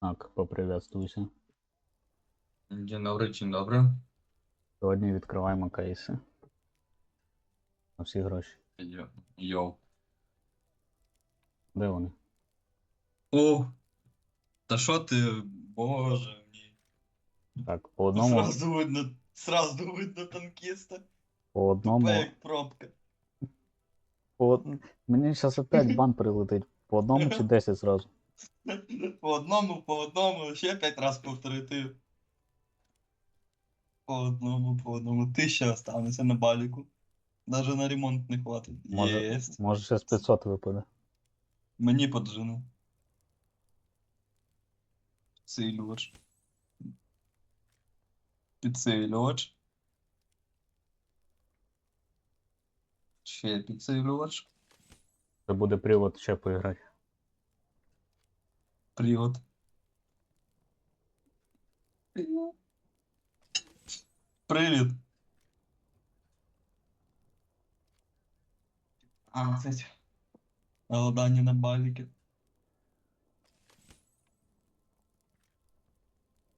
Так, поприветствуйся. Dzień dobry, dzień dobry. Сьогодні відкриваємо кейси. На всі гроші. Йо- Йоу. Де вони? О! Та що ти, боже мій. Так, по одному, Сразу видно, сразу видно танкіста. по одному. Тупе як пробка. По... Мені зараз опять бан прилетить. По одному чи 10 зразу. По одному, по одному, ще п'ять раз повторити. По одному, по одному. Тисяча останеться на баліку. Даже на ремонт не хватить. Може, Єсть. може ще з 500 випаде. Мені поджину. Підсилювач. Підсилювач. Ще підсилювач. Це буде привод ще поіграти. Привод. Привіт. 15. Голодання на баліки.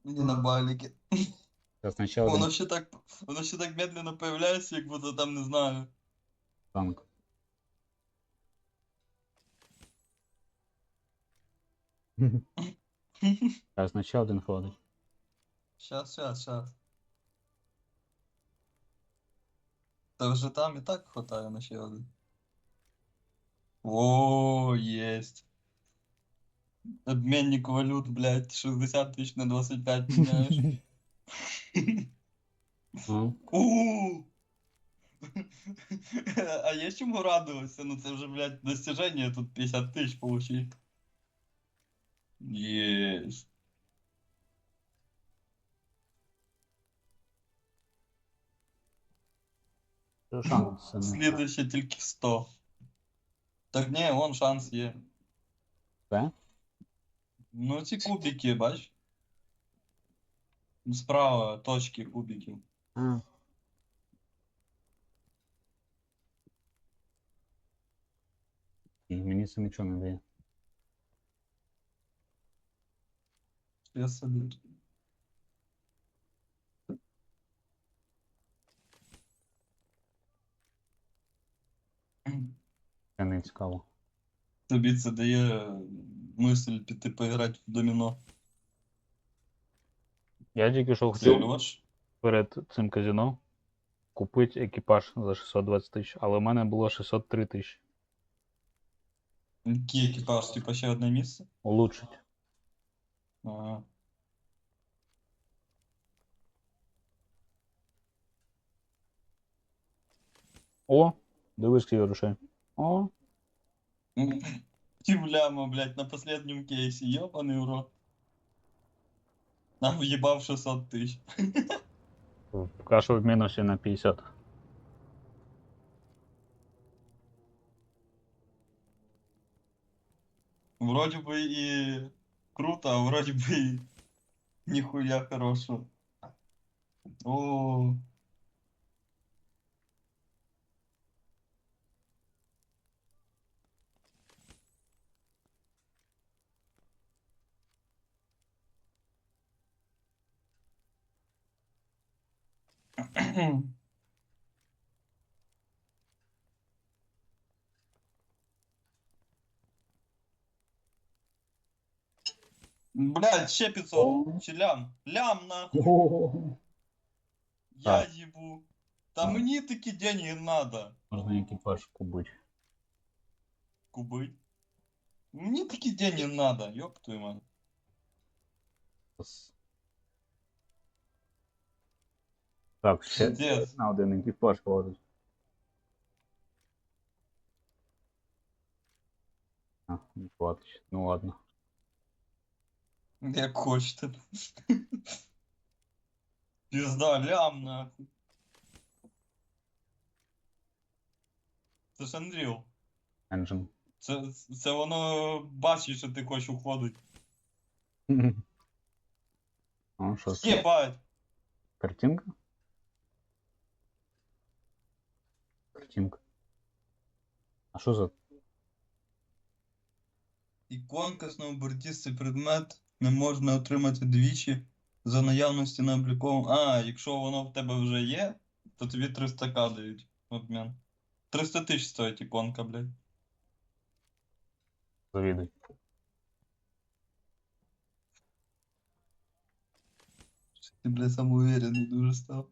Не на баліки. Зараз ще один Воно ще так, воно ще так медленно появляється, як будто там не знаю. танк. Зараз ще один ходить. Щас, щас, щас. Та вже там і так хватає на ще один. О, єсть. Обменник валют, блядь, 60 тисяч на 25 міняєш. Ну, У. А є чому радуватися? Ну це вже, блядь, достиження тут 50 тисяч получить. Єсть. це шанс. не- Слідуще тільки 100. Так ні, вон шанс є. Це? Ну, ці кубики, бач. Справа точки кубиків. А. І Мені це нічого не дає. Я собі. Це не цікаво. Тобі це дає мисль піти поіграти в доміно. Я тільки що хотів перед цим казино купити екіпаж за 620 тисяч, але в мене було 603 тисячі. Який екіпаж? Типа ще одне місце? Улучшить. Ага. О, дивись, скільки грошей. О, Тівляма, блядь, на последнем кейсі, йобаний урод. Нам в'їбав 600 тисяч. поки що в мінусі на 50. Вроде бы и круто, а вроде бы и нихуя хорошего. О, Блядь, ще 500. Чи лям? Лям нахуй. Я Так. ебу. Та Так. мені такі деньги надо. Можна екіпаж купити. Куби. Мені такі деньги надо, ёб твою мать. Так, ще Пиздец. на один екіпаж ходить. А, не хватить. Ну ладно. Як хочете. Пізда, лям нахуй. Це ж Unreal. Engine. Це, це воно бачить, що ти хочеш уходити. Ну, що це? Єбать! Картинка? Картинка. А що за Іконка, сноубордист, це предмет. Не можна отримати двічі за наявності на обліковому. А, якщо воно в тебе вже є, то тобі 300к дають в обмін. 300 тисяч стоїть іконка, блядь. Завідуй. Ти, блядь, самоуверенный дуже став.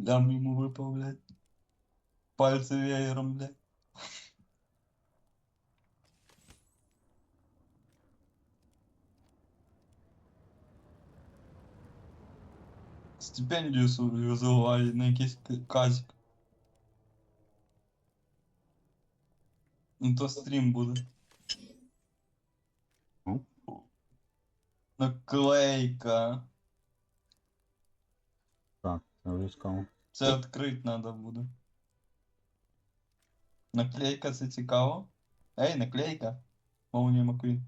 Лям йому випав, блядь. Пальці веером, блядь. Стипендію свою заливай на якийсь к- казик. Ну то стрім буде. Ну. Наклейка. Так, це вже цікаво. Це відкрити треба буде. Наклейка це цікаво. Ей, наклейка. Молнія Маквін.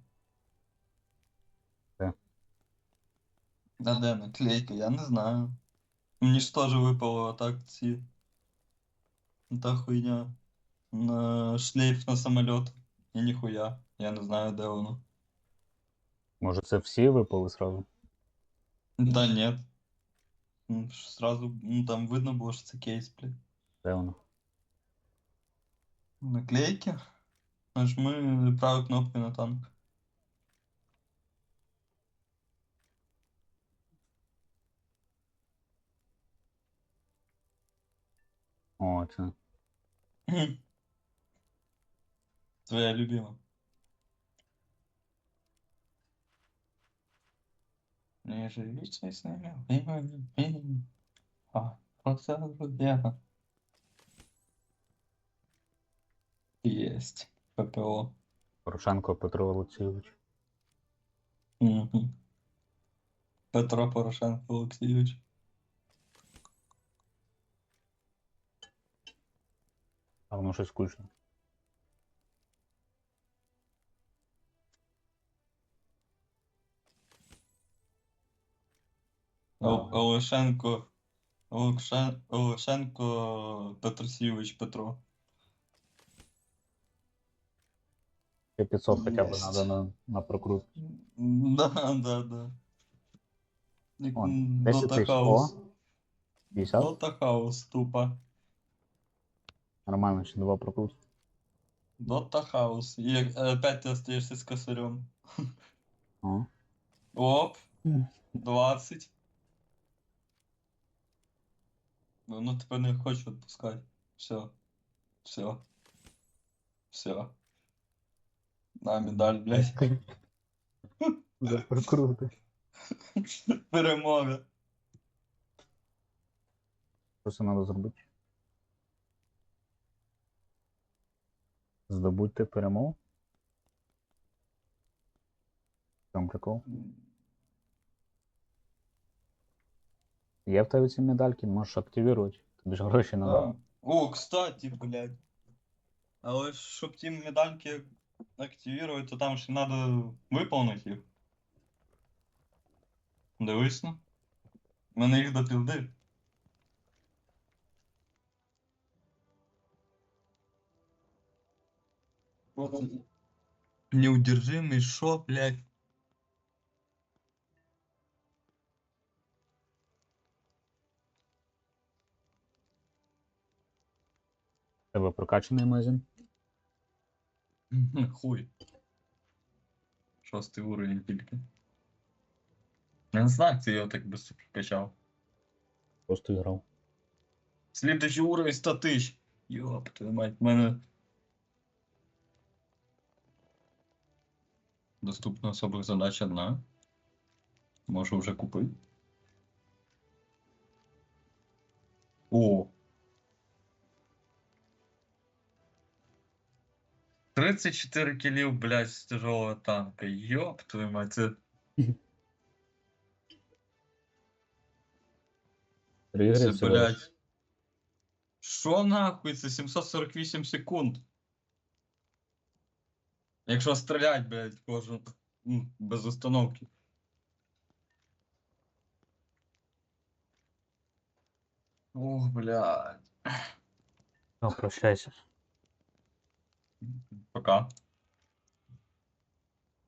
Да де наклейка, я не знаю. Мені ж теж випало так ці. Та хуйня. На шлейф на самоліт. І ніхуя. Я не знаю, де воно. Може це всі випали сразу? Да нет. Ну, ж Сразу, ну там видно було, що це кейс, блядь. Де воно? Наклейки. Нажми правою кнопкою на танк. О, це. Твоя любима. Не живите с нами. А, просто друзья. Есть. ППО. Порошенко Петро Олексійович. Мгм. Петро Порошенко Олексійович. Воно щось скучно. Ол-. Олешенко. Олешенко Петросійович Петро. Ще 500 хоча б Єсть. треба на, на прокрут. Да, да, да. Як, Вон, м, 10 Дота тисяч. Хаус. О. 50? Дота Хаус, тупо. Нормально, ще два прокрут. Дота Хаус. И э, опять ты остаешься с косарем. О. Оп. Мгм. 20. Ну, ну тебе не хочу відпускати. Все. Все. Все. На медаль, блядь. За прокрути. Перемога. Що це треба зробити? Здобудьте перемогу? Там прикол. Є в тебе ці медальки, можеш активувати. Тобі ж гроші надо. Да. О, кстати, блядь. Але ж, щоб ті медальки активувати, то там ще треба виповнити їх. Дивись ну. У мене їх до пізди. Неудержимый шо, блядь? Тебе прокачаний магазин? Хуй. Шостий уровень тільки. Я не знаю, як ти його так быстро прокачав. Просто грав. Слідуючий уровень 100 тисяч. Йоп, твою мать, в мене. Доступна особих задач одна. Можу вже купити. О. 34 кілів, блядь, з тяжелого танка. Йоп, твою мать, це Три ігри Це, всього лиш. блядь. Що нахуй? Це 748 секунд. Якщо стрілять, блядь, кожен м, без установки. Ох, блядь. Все, прощайся. Пока.